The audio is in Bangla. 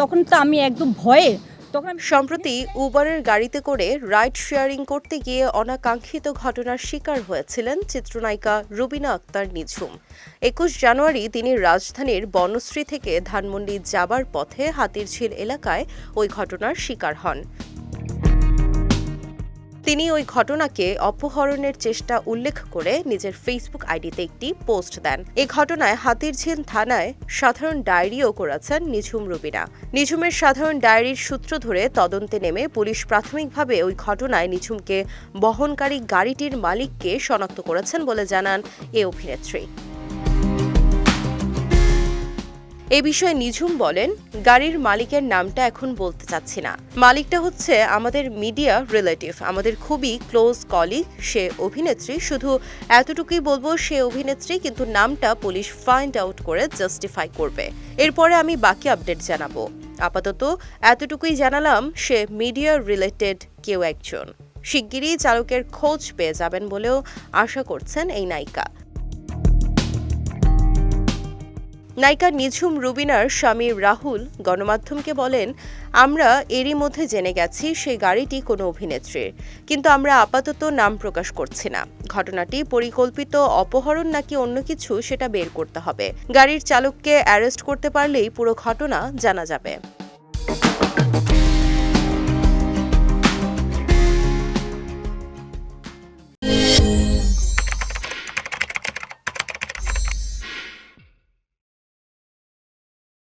তখন তো আমি একদম ভয়ে তখন সম্প্রতি উবারের গাড়িতে করে রাইড শেয়ারিং করতে গিয়ে অনাকাঙ্ক্ষিত ঘটনার শিকার হয়েছিলেন চিত্রনায়িকা রুবিনা আক্তার নিঝুম। একুশ জানুয়ারি তিনি রাজধানীর বনশ্রী থেকে ধানমন্ডি যাবার পথে হাতিরঝিল এলাকায় ওই ঘটনার শিকার হন। তিনি ওই ঘটনাকে অপহরণের চেষ্টা উল্লেখ করে নিজের ফেসবুক আইডিতে একটি পোস্ট দেন। এ ঘটনায় হাতিরঝিল থানায় সাধারণ ডায়েরিও করেছেন নিঝুম রুবিনা। নিঝুমের সাধারণ ডায়েরির সূত্র ধরে তদন্তে নেমে পুলিশ প্রাথমিকভাবে ওই ঘটনায় নিঝুমকে বহনকারী গাড়িটির মালিককে শনাক্ত করেছেন বলে জানান এ অভিনেত্রী। এ বিষয়ে নিঝুম বলেন, গাড়ির মালিকের নামটা এখন বলতে চাচ্ছি না। মালিকটা হচ্ছে আমাদের মিডিয়া রিলেটিভ, আমাদের খুবই ক্লোজ কলিগ, সে অভিনেত্রী। শুধু এতটুকুই বলব, সে অভিনেত্রী, কিন্তু নামটা পুলিশ ফাইন্ড আউট করে জাস্টিফাই করবে। এরপরে আমি বাকি আপডেট জানাব। আপাতত এতটুকুই জানালাম, সে মিডিয়া রিলেটেড কেউ একজন। শিগগিরই চালকের খোঁজ পেয়ে যাবেন বলেও আশা করছেন এই নায়িকা। নায়িকা নিঝুম রুবিনার স্বামী রাহুল গণমাধ্যমকে বলেন, আমরা এরই মধ্যে জেনে গেছি সেই গাড়িটি কোনো অভিনেত্রীর, কিন্তু আমরা আপাতত নাম প্রকাশ করছি না। ঘটনাটি পরিকল্পিত অপহরণ নাকি অন্য কিছু সেটা বের করতে হবে। গাড়ির চালককে অ্যারেস্ট করতে পারলেই পুরো ঘটনা জানা যাবে।